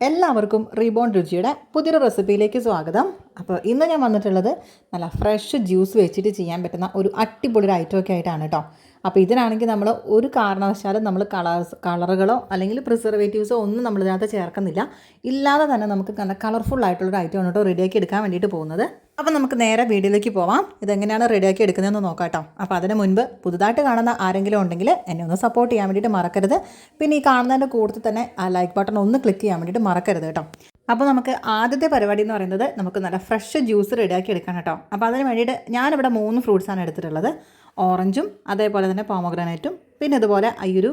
എല്ലാവർക്കും റീബോൺ രുചിയുടെ പുതിയൊരു റെസിപ്പിയിലേക്ക് സ്വാഗതം. അപ്പോൾ ഇന്ന് ഞാൻ വന്നിട്ടുള്ളത് നല്ല ഫ്രഷ് ജ്യൂസ് വെച്ചിട്ട് ചെയ്യാൻ പറ്റുന്ന ഒരു അടിപൊളി ഒരു ഐറ്റം ഒക്കെ ആയിട്ടാണ് കേട്ടോ. അപ്പോൾ ഇതിനാണെങ്കിൽ നമ്മൾ ഒരു കാരണവശാലും നമ്മൾ കളേഴ്സ് കളറുകളോ അല്ലെങ്കിൽ പ്രിസർവേറ്റീവ്സോ ഒന്നും നമ്മൾ ഇതിനകത്ത് ചേർക്കുന്നില്ല. ഇല്ലാതെ തന്നെ നമുക്ക് നല്ല കളർഫുൾ ആയിട്ടുള്ളൊരു ഐറ്റമാണ് കേട്ടോ റെഡിയാക്കി എടുക്കാൻ വേണ്ടിയിട്ട് പോകുന്നത്. അപ്പോൾ നമുക്ക് നേരെ വീഡിയോയിലേക്ക് പോവാം. ഇതെങ്ങനെയാണ് റെഡിയാക്കി എടുക്കുന്നതെന്ന് നോക്കാം കേട്ടോ. അപ്പോൾ അതിന് മുൻപ് പുതുതായിട്ട് കാണുന്ന ആരെങ്കിലും ഉണ്ടെങ്കിൽ എന്നെ ഒന്ന് സപ്പോർട്ട് ചെയ്യാൻ വേണ്ടിയിട്ട് മറക്കരുത്. പിന്നെ ഈ കാണുന്നതിന്റെ കൂടുതൽ തന്നെ ആ ലൈക്ക് ബട്ടൺ ഒന്ന് ക്ലിക്ക് ചെയ്യാൻ വേണ്ടിയിട്ട് മറക്കരുത് കേട്ടോ. അപ്പോൾ നമുക്ക് ആദ്യത്തെ പരിപാടി എന്ന് പറയുന്നത് നമുക്ക് നല്ല ഫ്രഷ് ജ്യൂസ് റെഡിയാക്കി എടുക്കണം കേട്ടോ. അപ്പോൾ അതിന് വേണ്ടിയിട്ട് ഞാനിവിടെ മൂന്ന് ഫ്രൂട്ട്സാണ് എടുത്തിട്ടുള്ളത്. ഓറഞ്ചും അതേപോലെ തന്നെ പോമഗ്രാനൈറ്റും പിന്നെ അതുപോലെ ഈ ഒരു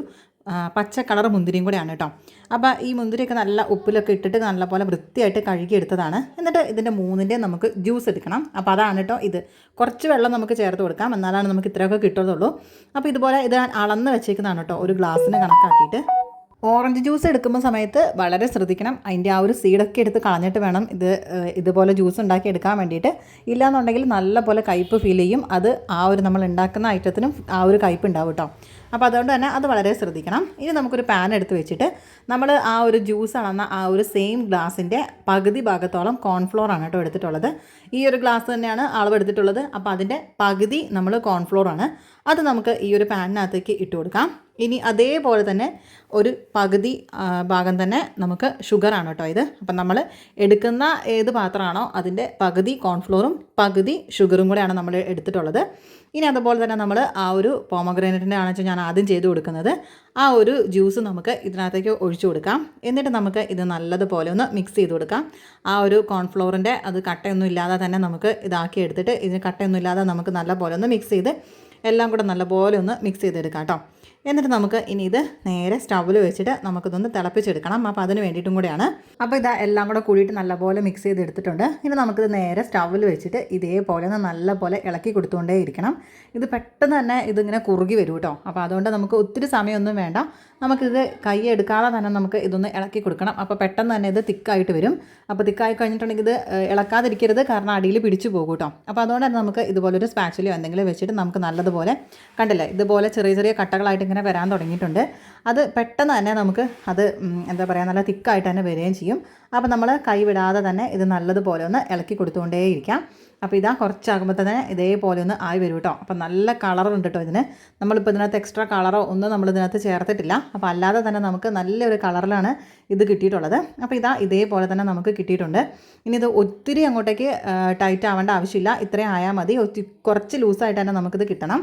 പച്ച കളർ മുന്തിരിയും കൂടെയാണ് കേട്ടോ. അപ്പോൾ ഈ മുന്തിരിയൊക്കെ നല്ല ഉപ്പിലൊക്കെ ഇട്ടിട്ട് നല്ലപോലെ വൃത്തിയായിട്ട് കഴുകി എടുത്തതാണ്. എന്നിട്ട് ഇതിന്റെ മൂന്നിന്റെ നമുക്ക് ജ്യൂസ് എടുക്കണം. അപ്പോൾ അതാണ് കേട്ടോ ഇത്. കുറച്ച് വെള്ളം നമുക്ക് ചേർത്ത് കൊടുക്കാം. എന്നാലാണ് നമുക്ക് ഇത്രയൊക്കെ കിട്ടുള്ളൂ. അപ്പോൾ ഇതുപോലെ ഇത് അളന്ന് വെച്ചേക്കുന്നതാണ് കേട്ടോ. ഒരു ഗ്ലാസ്സിന് കണക്കാക്കിയിട്ട്. ഓറഞ്ച് ജ്യൂസ് എടുക്കുമ്പോൾ സമയത്ത് വളരെ ശ്രദ്ധിക്കണം. അതിന്റെ ആ ഒരു സീഡൊക്കെ എടുത്ത് കളഞ്ഞിട്ട് വേണം ഇത് ഇതുപോലെ ജ്യൂസ് ഉണ്ടാക്കി എടുക്കാൻ വേണ്ടിയിട്ട്. ഇല്ലാന്നുണ്ടെങ്കിൽ നല്ലപോലെ കയ്പ്പ് ഫീൽ ചെയ്യും. അത് ആ ഒരു നമ്മൾ ഉണ്ടാക്കുന്ന ഐറ്റത്തിനും ആ ഒരു കയ്പ്പ് ഉണ്ടാവും കേട്ടോ അപ്പോൾ അതുകൊണ്ട് തന്നെ അത് വളരെ ശ്രദ്ധിക്കണം. ഇനി നമുക്കൊരു പാൻ എടുത്ത് വെച്ചിട്ട് നമ്മൾ ആ ഒരു ജ്യൂസ് അളന്ന ആ ഒരു സെയിം ഗ്ലാസിന്റെ പകുതി ഭാഗത്തോളം കോൺഫ്ലോർ ആണ് കേട്ടോ എടുത്തിട്ടുള്ളത്. ഈ ഒരു ഗ്ലാസ് തന്നെയാണ് അളവ് എടുത്തിട്ടുള്ളത് അപ്പോൾ അതിന്റെ പകുതി നമ്മൾ കോൺഫ്ലോർ ആണ്. അത് നമുക്ക് ഈ ഒരു പാനിനകത്തേക്ക് ഇട്ട് കൊടുക്കാം. ഇനി അതേപോലെ തന്നെ ഒരു പകുതി ഭാഗം തന്നെ നമുക്ക് ഷുഗറാണ് കേട്ടോ ഇത്. അപ്പം നമ്മൾ എടുക്കുന്ന ഏത് പാത്രമാണോ അതിന്റെ പകുതി കോൺഫ്ലോറും പകുതി ഷുഗറും കൂടെയാണ് നമ്മൾ എടുത്തിട്ടുള്ളത്. ഇനി അതുപോലെ തന്നെ നമ്മൾ ആ ഒരു പോമഗ്രാനൈറ്റിന്റെ ആണെന്ന് വെച്ചാൽ ഞാൻ ആദ്യം ചെയ്ത് കൊടുക്കുന്നത്. ആ ഒരു ജ്യൂസ് നമുക്ക് ഇതിനകത്തേക്ക് ഒഴിച്ചു കൊടുക്കാം. എന്നിട്ട് നമുക്ക് ഇത് നല്ലതുപോലെ ഒന്ന് മിക്സ് ചെയ്ത് കൊടുക്കാം. ആ ഒരു കോൺഫ്ലോറിന്റെ അത് കട്ടയൊന്നും ഇല്ലാതെ തന്നെ നമുക്ക് ഇതാക്കി എടുത്തിട്ട് ഇതിന് കട്ടയൊന്നും ഇല്ലാതെ നമുക്ക് നല്ലപോലെ ഒന്ന് മിക്സ് ചെയ്ത് എല്ലാം കൂടെ നല്ലപോലെ ഒന്ന് മിക്സ് ചെയ്തെടുക്കാം കേട്ടോ. എന്നിട്ട് നമുക്ക് ഇനി ഇത് നേരെ സ്റ്റൗവിൽ വെച്ചിട്ട് നമുക്കിതൊന്ന് തിളപ്പിച്ചെടുക്കണം. അപ്പോൾ അതിന് വേണ്ടിയിട്ടും കൂടെയാണ്. അപ്പോൾ ഇതാ എല്ലാം കൂടെ കൂടിയിട്ട് നല്ലപോലെ മിക്സ് ചെയ്ത് എടുത്തിട്ടുണ്ട് ഇനി നമുക്കിത് നേരെ സ്റ്റൗവിൽ വെച്ചിട്ട് ഇതേപോലെ ഒന്ന് നല്ലപോലെ ഇളക്കി കൊടുത്തുകൊണ്ടേ ഇരിക്കണം. ഇത് പെട്ടെന്ന് തന്നെ ഇതിങ്ങനെ കുറുകി വരും കേട്ടോ. അപ്പോൾ അതുകൊണ്ട് നമുക്ക് ഒത്തിരി സമയമൊന്നും വേണ്ട. നമുക്കിത് കൈ എടുക്കാതെ തന്നെ നമുക്ക് ഇതൊന്ന് ഇളക്കി കൊടുക്കണം. അപ്പോൾ പെട്ടെന്ന് തന്നെ ഇത് തിക്കായിട്ട് വരും. അപ്പോൾ തിക്കായി കഴിഞ്ഞിട്ടുണ്ടെങ്കിൽ ഇത് ഇളക്കാതിരിക്കരുത്. കാരണം അടിയിൽ പിടിച്ചു പോകും കേട്ടോ. അപ്പോൾ അതുകൊണ്ട് തന്നെ നമുക്ക് ഇതുപോലൊരു സ്പാച്ചിലോ എന്തെങ്കിലും വെച്ചിട്ട് നമുക്ക് നല്ലതുപോലെ കണ്ടില്ലേ ഇതുപോലെ ചെറിയ ചെറിയ കട്ടകളായിട്ട് വരാൻ തുടങ്ങിയിട്ടുണ്ട്. അത് പെട്ടെന്ന് തന്നെ നമുക്ക് അത് എന്താ പറയുക നല്ല തിക്കായിട്ട് തന്നെ വരികയും ചെയ്യും. അപ്പോൾ നമ്മൾ കൈ വിടാതെ തന്നെ ഇത് നല്ലതുപോലെ ഒന്ന് ഇളക്കി കൊടുത്തുകൊണ്ടേയിരിക്കാം. അപ്പോൾ ഇതാ കുറച്ചാകുമ്പോൾ തന്നെ ഇതേപോലെ ഒന്ന് ആയി വരും കേട്ടോ അപ്പോൾ നല്ല കളറുണ്ട് കേട്ടോ ഇതിന്. നമ്മളിപ്പോൾ ഇതിനകത്ത് എക്സ്ട്രാ കളറോ ഒന്നും നമ്മൾ ഇതിനകത്ത് ചേർത്തിട്ടില്ല. അപ്പോൾ അല്ലാതെ തന്നെ നമുക്ക് നല്ലൊരു കളറിലാണ് ഇത് കിട്ടിയിട്ടുള്ളത്. അപ്പോൾ ഇതാ ഇതേപോലെ തന്നെ നമുക്ക് കിട്ടിയിട്ടുണ്ട്. ഇനി ഇത് ഒത്തിരി അങ്ങോട്ടേക്ക് ടൈറ്റ് ആവേണ്ട ആവശ്യമില്ല. ഇത്രയും ആയാൽ മതി. കുറച്ച് ലൂസായിട്ട് തന്നെ നമുക്കിത് കിട്ടണം.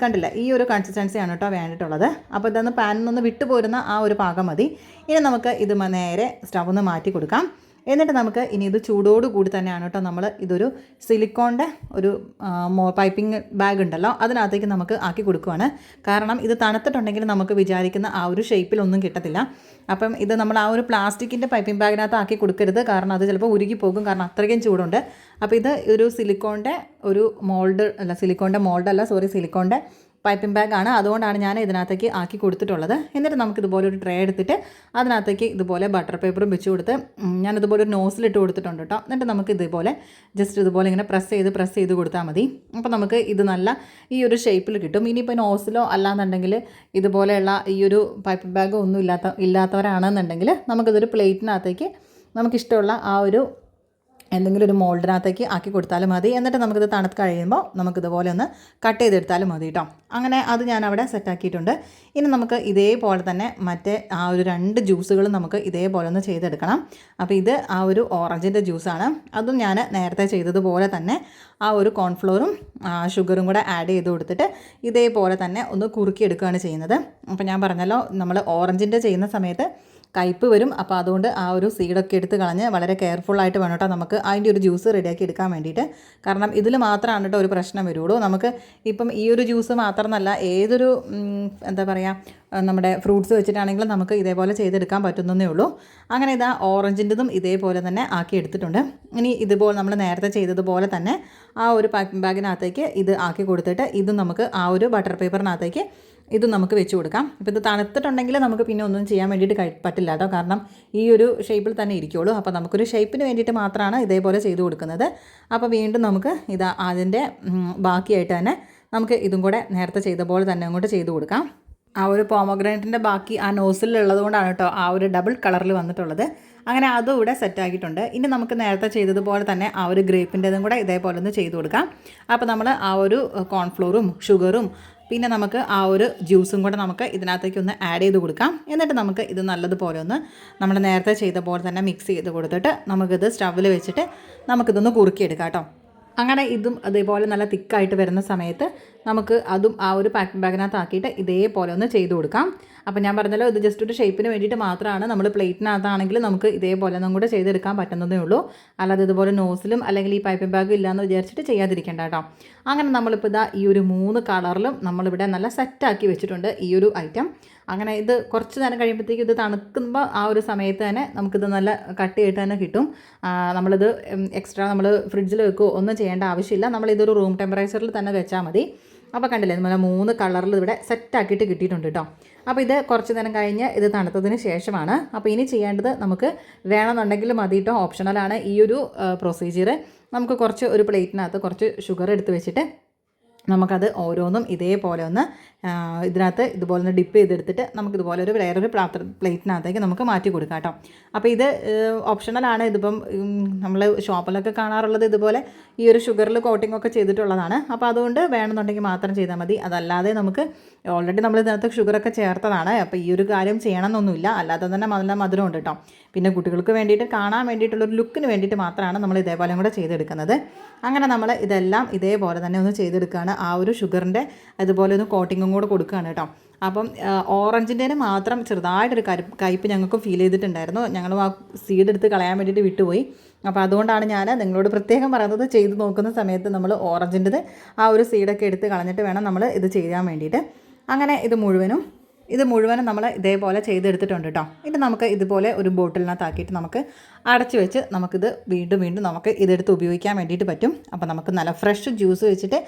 കണ്ടില്ല ഈ ഒരു കൺസിസ്റ്റൻസിയാണ് കേട്ടോ വേണ്ടിയിട്ടുള്ളത്. അപ്പോൾ ഇതൊന്ന് പാനിൽ നിന്ന് വിട്ടുപോരുന്ന ആ ഒരു പാകം മതി. ഇനി നമുക്ക് ഇത് നേരെ സ്റ്റവ് ഒന്ന് മാറ്റി കൊടുക്കാം. എന്നിട്ട് നമുക്ക് ഇനി ഇത് ചൂടോട് കൂടി തന്നെയാണ് കേട്ടോ നമ്മൾ ഇതൊരു സിലിക്കോണിന്റെ ഒരു പൈപ്പിംഗ് ബാഗ് ഉണ്ടല്ലോ അതിനകത്തേക്ക് നമുക്ക് ആക്കി കൊടുക്കുവാണ്. കാരണം ഇത് തണുത്തിട്ടുണ്ടെങ്കിൽ നമുക്ക് വിചാരിക്കുന്ന ആ ഒരു ഷേപ്പിലൊന്നും കിട്ടത്തില്ല. അപ്പം ഇത് നമ്മൾ ആ ഒരു പ്ലാസ്റ്റിക്കിന്റെ പൈപ്പിംഗ് ബാഗിനകത്ത് ആക്കി കൊടുക്കരുത്. കാരണം അത് ചിലപ്പോൾ ഉരുകി പോകും. കാരണം അത്രയ്ക്കും ചൂടുണ്ട്. അപ്പോൾ ഇത് ഒരു സിലിക്കോണിന്റെ ഒരു മോൾഡ് അല്ല സിലിക്കോണിന്റെ മോൾഡല്ല സോറി സിലിക്കോണിന്റെ പൈപ്പിംഗ് ആണ്. അതുകൊണ്ടാണ് ഞാൻ ഇതിനകത്തേക്ക് ആക്കി കൊടുത്തിട്ടുള്ളത്. എന്നിട്ട് നമുക്ക് ഇതുപോലെ ഒരു ട്രേ എടുത്തിട്ട് അതിനകത്തേക്ക് ഇതുപോലെ ബട്ടർ പേപ്പറും വെച്ച് കൊടുത്ത് ഞാൻ ഇതുപോലെ ഒരു നോസിലിട്ട് കൊടുത്തിട്ടുണ്ട് കേട്ടോ എന്നിട്ട് നമുക്ക് ഇതുപോലെ ജസ്റ്റ് ഇതുപോലെ ഇങ്ങനെ പ്രസ് ചെയ്ത് പ്രസ് ചെയ്ത് കൊടുത്താൽ മതി. അപ്പോൾ നമുക്ക് ഇത് നല്ല ഈ ഒരു ഷേപ്പിൽ കിട്ടും. ഇനിയിപ്പോൾ നോസിലോ അല്ലാന്നുണ്ടെങ്കിൽ ഇതുപോലെയുള്ള ഈ ഒരു പൈപ്പിംഗ് ബാഗോ ഒന്നും ഇല്ലാത്ത ഇല്ലാത്തവരാണെന്നുണ്ടെങ്കിൽ നമുക്കിതൊരു പ്ലേറ്റിനകത്തേക്ക് നമുക്കിഷ്ടമുള്ള ആ ഒരു എന്തെങ്കിലും ഒരു മോൾഡിനകത്തേക്ക് ആക്കി കൊടുത്താലും മതി. എന്നിട്ട് നമുക്കിത് തണുത്ത് കഴിയുമ്പോൾ നമുക്കിതുപോലെ ഒന്ന് കട്ട് ചെയ്തെടുത്താലും മതി കേട്ടോ അങ്ങനെ അത് ഞാൻ അവിടെ സെറ്റാക്കിയിട്ടുണ്ട് ഇനി നമുക്ക് ഇതേപോലെ തന്നെ മറ്റേ ആ ഒരു രണ്ട് ജ്യൂസുകളും നമുക്ക് ഇതേപോലെ ഒന്ന് ചെയ്തെടുക്കണം. അപ്പോൾ ഇത് ആ ഒരു ഓറഞ്ചിന്റെ ജ്യൂസാണ് അതും ഞാൻ നേരത്തെ ചെയ്തതുപോലെ തന്നെ ആ ഒരു കോൺഫ്ലോറും ഷുഗറും കൂടെ ആഡ് ചെയ്ത് കൊടുത്തിട്ട് ഇതേപോലെ തന്നെ ഒന്ന് കുറുക്കിയെടുക്കുകയാണ് ചെയ്യുന്നത്. അപ്പോൾ ഞാൻ പറഞ്ഞല്ലോ നമ്മൾ ഓറഞ്ചിന്റെ ചെയ്യുന്ന സമയത്ത് കയ്പ്പ് വരും. അപ്പോൾ അതുകൊണ്ട് ആ ഒരു സീഡൊക്കെ എടുത്ത് കളഞ്ഞ് വളരെ കെയർഫുള്ളായിട്ട് വേണം കേട്ടോ നമുക്ക് അതിന്റെ ഒരു ജ്യൂസ് റെഡിയാക്കി എടുക്കാൻ വേണ്ടിയിട്ട്. കാരണം ഇതിൽ മാത്രമാണ് കേട്ടോ ഒരു പ്രശ്നം വരുള്ളൂ. നമുക്ക് ഇപ്പം ഈ ഒരു ജ്യൂസ് മാത്രമെന്നല്ല ഏതൊരു എന്താ പറയുക നമ്മുടെ ഫ്രൂട്ട്സ് വെച്ചിട്ടാണെങ്കിലും നമുക്ക് ഇതേപോലെ ചെയ്തെടുക്കാൻ പറ്റുന്നതേ ഉള്ളൂ. അങ്ങനെ ഇതാ ഓറഞ്ചിന്റെതും ഇതേപോലെ തന്നെ ആക്കി എടുത്തിട്ടുണ്ട് ഇനി ഇതുപോലെ നമ്മൾ നേരത്തെ ചെയ്തതുപോലെ തന്നെ ആ ഒരു പാക്കിംഗ് ബാഗിനകത്തേക്ക് ഇത് ആക്കി കൊടുത്തിട്ട് ഇത് നമുക്ക് ആ ഒരു ബട്ടർ പേപ്പറിനകത്തേക്ക് ഇത് നമുക്ക് വെച്ച് കൊടുക്കാം. ഇപ്പോൾ ഇത് തണുത്തിട്ടുണ്ടെങ്കിൽ നമുക്ക് പിന്നെ ഒന്നും ചെയ്യാൻ വേണ്ടിയിട്ട് പറ്റില്ല കേട്ടോ. കാരണം ഈ ഒരു ഷേപ്പിൽ തന്നെ ഇരിക്കുള്ളൂ. അപ്പോൾ നമുക്കൊരു ഷേപ്പിന് വേണ്ടിയിട്ട് മാത്രമാണ് ഇതേപോലെ ചെയ്ത് കൊടുക്കുന്നത്. അപ്പോൾ വീണ്ടും നമുക്ക് ഇത് അതിന്റെ ബാക്കിയായിട്ട് തന്നെ നമുക്ക് ഇതും കൂടെ നേരത്തെ ചെയ്ത പോലെ തന്നെ അങ്ങോട്ട് ചെയ്ത് കൊടുക്കാം. ആ ഒരു പോമോഗ്രാനൈറ്റിന്റെ ബാക്കി ആ നോസിലുള്ളത് കൊണ്ടാണ് കേട്ടോ ആ ഒരു ഡബിൾ കളറിൽ വന്നിട്ടുള്ളത്. അങ്ങനെ അതും ഇവിടെ സെറ്റ് ആക്കിയിട്ടുണ്ട്. ഇനി നമുക്ക് നേരത്തെ ചെയ്തതുപോലെ തന്നെ ആ ഒരു ഗ്രേപ്പിന്റെതും കൂടെ ഇതേപോലെ ഒന്ന് ചെയ്ത് കൊടുക്കാം. അപ്പോൾ നമ്മൾ ആ ഒരു കോൺഫ്ലോറും ഷുഗറും പിന്നെ നമുക്ക് ആ ഒരു ജ്യൂസും കൂടെ നമുക്ക് ഇതിനകത്തേക്ക് ഒന്ന് ആഡ് ചെയ്ത് കൊടുക്കാം. എന്നിട്ട് നമുക്ക് ഇത് നല്ലതുപോലെ ഒന്ന് നമ്മൾ നേരത്തെ ചെയ്ത പോലെ തന്നെ മിക്സ് ചെയ്ത് കൊടുത്തിട്ട് നമുക്കിത് സ്റ്റവിൽ വെച്ചിട്ട് നമുക്കിതൊന്ന് കുറുക്കിയെടുക്കാം കേട്ടോ അങ്ങനെ ഇതും അതേപോലെ നല്ല തിക്കായിട്ട് വരുന്ന സമയത്ത് നമുക്ക് അതും ആ ഒരു പാക്കിംഗ് ബാഗിനകത്ത് ആക്കിയിട്ട് ഇതേപോലെ ഒന്ന് ചെയ്ത് കൊടുക്കാം. അപ്പോൾ ഞാൻ പറഞ്ഞല്ലോ ഇത് ജസ്റ്റ് ഒരു ഷേപ്പിന് വേണ്ടിയിട്ട് മാത്രമാണ് നമ്മൾ പ്ലേറ്റിനകത്താണെങ്കിൽ നമുക്ക് ഇതേപോലെ ഒന്നും കൂടെ ചെയ്തെടുക്കാൻ പറ്റുന്നതേ ഉള്ളൂ. അല്ലാതെ ഇതുപോലെ നോസിലും അല്ലെങ്കിൽ ഈ പൈപ്പിംഗ് ബാഗും ഇല്ലയെന്ന് വിചാരിച്ചിട്ട് ചെയ്യാതിരിക്കേണ്ട കേട്ടോ. അങ്ങനെ നമ്മളിപ്പോൾ ഇതാ ഈ ഒരു മൂന്ന് കളറിലും നമ്മളിവിടെ നല്ല സെറ്റാക്കി വെച്ചിട്ടുണ്ട് ഈ ഒരു ഐറ്റം അങ്ങനെ ഇത് കുറച്ച് നേരം കഴിയുമ്പോഴത്തേക്കും ഇത് തണുക്കുമ്പോൾ ആ ഒരു സമയത്ത് തന്നെ നമുക്കിത് നല്ല കട്ടിയായിട്ട് തന്നെ കിട്ടും. നമ്മളിത് എക്സ്ട്രാ നമ്മൾ ഫ്രിഡ്ജിൽ വെക്കുകയോ ഒന്നും ചെയ്യേണ്ട ആവശ്യമില്ല. നമ്മളിതൊരു റൂം ടെമ്പറേച്ചറിൽ തന്നെ വെച്ചാൽ മതി. അപ്പോൾ കണ്ടില്ലേ നമ്മൾ മൂന്ന് കളറിൽ ഇവിടെ സെറ്റാക്കിയിട്ട് കിട്ടിയിട്ടുണ്ട് കേട്ടോ അപ്പോൾ ഇത് കുറച്ച് നേരം കഴിഞ്ഞ് ഇത് തണുത്തതിന് ശേഷമാണ്. അപ്പോൾ ഇനി ചെയ്യേണ്ടത് നമുക്ക് വേണമെന്നുണ്ടെങ്കിൽ മതി കേട്ടോ ഓപ്ഷണലാണ് ഈ ഒരു പ്രൊസീജിയർ നമുക്ക് കുറച്ച് ഒരു പ്ലേറ്റിനകത്ത് കുറച്ച് ഷുഗർ എടുത്ത് വെച്ചിട്ട് നമുക്കത് ഓരോന്നും ഇതേപോലെ ഒന്ന് ഇതിനകത്ത് ഇതുപോലെ ഒന്ന് ഡിപ്പ് ചെയ്തെടുത്തിട്ട് നമുക്ക് ഇതുപോലെ ഒരു വേറൊരു പാത്ര പ്ലേറ്റിനകത്തേക്ക് നമുക്ക് മാറ്റി കൊടുക്കാം കേട്ടോ. അപ്പോൾ ഇത് ഓപ്ഷണലാണ് ഇതിപ്പം നമ്മൾ ഷോപ്പിലൊക്കെ കാണാറുള്ളത് ഇതുപോലെ ഈ ഒരു ഷുഗറിൽ കോട്ടിംഗ് ഒക്കെ ചെയ്തിട്ടുള്ളതാണ്. അപ്പോൾ അതുകൊണ്ട് വേണമെന്നുണ്ടെങ്കിൽ മാത്രം ചെയ്താൽ മതി. അതല്ലാതെ നമുക്ക് ഓൾറെഡി നമ്മൾ ഇതിനകത്ത് ഷുഗറൊക്കെ ചേർത്തതാണ്. അപ്പോൾ ഈ ഒരു കാര്യം ചെയ്യണമെന്നൊന്നുമില്ല. അല്ലാതെ തന്നെ നല്ല മധുരം ഉണ്ട് കേട്ടോ. പിന്നെ കുട്ടികൾക്ക് വേണ്ടിയിട്ട് കാണാൻ വേണ്ടിയിട്ടുള്ളൊരു ലുക്കിന് വേണ്ടിയിട്ട് മാത്രമാണ് നമ്മൾ ഇതേപോലെ കൂടെ ചെയ്തെടുക്കുന്നത്. അങ്ങനെ നമ്മൾ ഇതെല്ലാം ഇതേപോലെ തന്നെ ഒന്ന് ചെയ്തെടുക്കുകയാണ്. ആ ഒരു ഷുഗറിന്റെ അതുപോലെ ഒന്ന് കോട്ടിങ്ങും കൂടെ കൊടുക്കുകയാണ് കേട്ടോ. അപ്പം ഓറഞ്ചിന്റെ മാത്രം ചെറുതായിട്ടൊരു കരി കയ്പ്പ് ഞങ്ങൾക്ക് ഫീൽ ചെയ്തിട്ടുണ്ടായിരുന്നു. ഞങ്ങൾ ആ സീഡ് എടുത്ത് കളയാൻ വേണ്ടിയിട്ട് വിട്ടുപോയി. അപ്പോൾ അതുകൊണ്ടാണ് ഞാൻ നിങ്ങളോട് പ്രത്യേകം പറയുന്നത് ചെയ്ത് നോക്കുന്ന സമയത്ത് നമ്മൾ ഓറഞ്ചിന്റെത് ആ ഒരു സീഡൊക്കെ എടുത്ത് കളഞ്ഞിട്ട് വേണം നമ്മൾ ഇത് ചെയ്യാൻ വേണ്ടിയിട്ട്. അങ്ങനെ ഇത് മുഴുവനും ഇത് മുഴുവനും നമ്മൾ ഇതേപോലെ ചെയ്തെടുത്തിട്ടുണ്ട് കേട്ടോ. ഇനി നമുക്ക് ഇതുപോലെ ഒരു ബോട്ടിലിനകത്താക്കിയിട്ട് നമുക്ക് അടച്ചു വെച്ച് നമുക്കിത് വീണ്ടും വീണ്ടും നമുക്ക് ഇതെടുത്ത് ഉപയോഗിക്കാൻ വേണ്ടിയിട്ട് പറ്റും. അപ്പോൾ നമുക്ക് നല്ല ഫ്രഷ് ജ്യൂസ് വെച്ചിട്ട്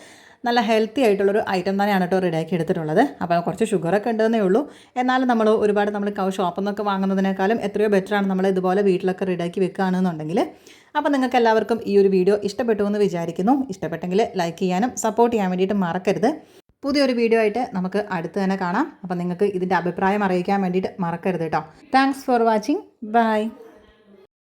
നല്ല ഹെൽത്തി ആയിട്ടുള്ളൊരു ഐറ്റം തന്നെയാണ് കേട്ടോ റെഡിയാക്കി എടുത്തിട്ടുള്ളത്. അപ്പോൾ കുറച്ച് ഷുഗറൊക്കെ ഉണ്ടെന്നേ ഉള്ളൂ. എന്നാലും നമ്മൾ ഒരുപാട് നമ്മൾ ഷോപ്പിൽ നിന്നൊക്കെ വാങ്ങുന്നതിനേക്കാളും എത്രയോ ബെറ്ററാണ് നമ്മൾ ഇതുപോലെ വീട്ടിലൊക്കെ റെഡിയാക്കി വെക്കുകയാണെന്നുണ്ടെങ്കിൽ അപ്പോൾ നിങ്ങൾക്ക് എല്ലാവർക്കും ഈ ഒരു വീഡിയോ ഇഷ്ടപ്പെട്ടു എന്ന് വിചാരിക്കുന്നു. ഇഷ്ടപ്പെട്ടെങ്കിൽ ലൈക്ക് ചെയ്യാനും സപ്പോർട്ട് ചെയ്യാൻ വേണ്ടിയിട്ട് മറക്കരുത്. പുതിയൊരു വീഡിയോ ആയിട്ട് നമുക്ക് അടുത്ത് തന്നെ കാണാം. അപ്പം നിങ്ങൾക്ക് ഇതിന്റെ അഭിപ്രായം അറിയിക്കാൻ വേണ്ടിയിട്ട് മറക്കരുത് കേട്ടോ. Thanks for watching bye